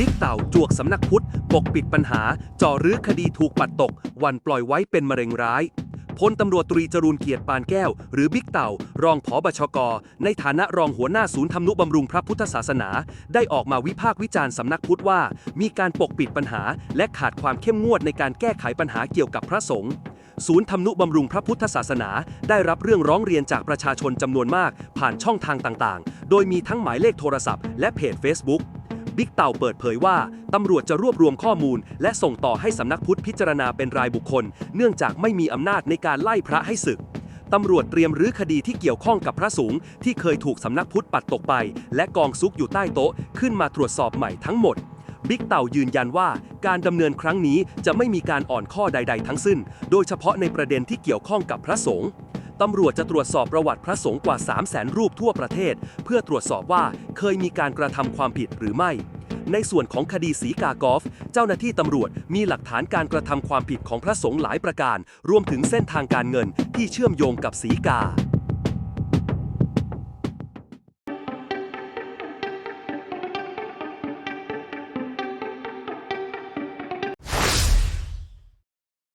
บิ๊กเต่าจวกสำนักพุทธ ปกปิดปัญหา จ่อรื้อคดีถูกปัดตก วันปล่อยไว้เป็นมะเร็งร้ายพลตำรวจตรีจรูนเกียรติปานแก้ว หรือบิ๊กเต่า รองผอบชก ในฐานะรองหัวหน้าศูนย์ทำนุบำรุงพระพุทธศาสนา ได้ออกมาวิพากษ์วิจารณ์สำนักพุทธว่า มีการปกปิดปัญหา และขาดความเข้มงวดในการแก้ไขปัญหาเกี่ยวกับพระสงฆ์ศูนย์ทำนุบำรุงพระพุทธศาสนา ได้รับเรื่องร้องเรียนจากประชาชนจำนวนมาก ผ่านช่องทางต่างๆ โดยมีทั้งหมายเลขโทรศัพท์และเพจ Facebook บิ๊กเต่าเปิดเผยว่า ตำรวจจะรวบรวมข้อมูล และส่งต่อให้สำนักพุทธพิจารณาเป็นรายบุคคล เนื่องจากไม่มีอำนาจในการไล่พระให้ศึกตำรวจเตรียมรื้อคดีที่เกี่ยวข้องกับพระสงฆ์ที่เคยถูกสำนักพุทธปัดตกไป และกองซุกอยู่ใต้โต๊ะ ขึ้นมาตรวจสอบใหม่ทั้งหมด บิ๊กเต่ายืนยันว่าการดำเนินครั้งนี้จะไม่มีการอ่อนข้อใด ๆ ทั้งสิ้น โดยเฉพาะในประเด็นที่เกี่ยวข้องกับพระสงฆ์ตำรวจจะตรวจสอบประวัติพระสงฆ์กว่า 3 0 0แสนรูปทั่วประเทศ เพื่อตรวจสอบว่าเคยมีการกระทำความผิดหรือไม่ ในส่วนของคดีสีกากอฟ เจ้าหน้าที่ตำรวจมีหลักฐานการกระทำความผิดของพระสงฆ์หลายประการ รวมถึงเส้นทางการเงินที่เชื่อมโยงกับสีกา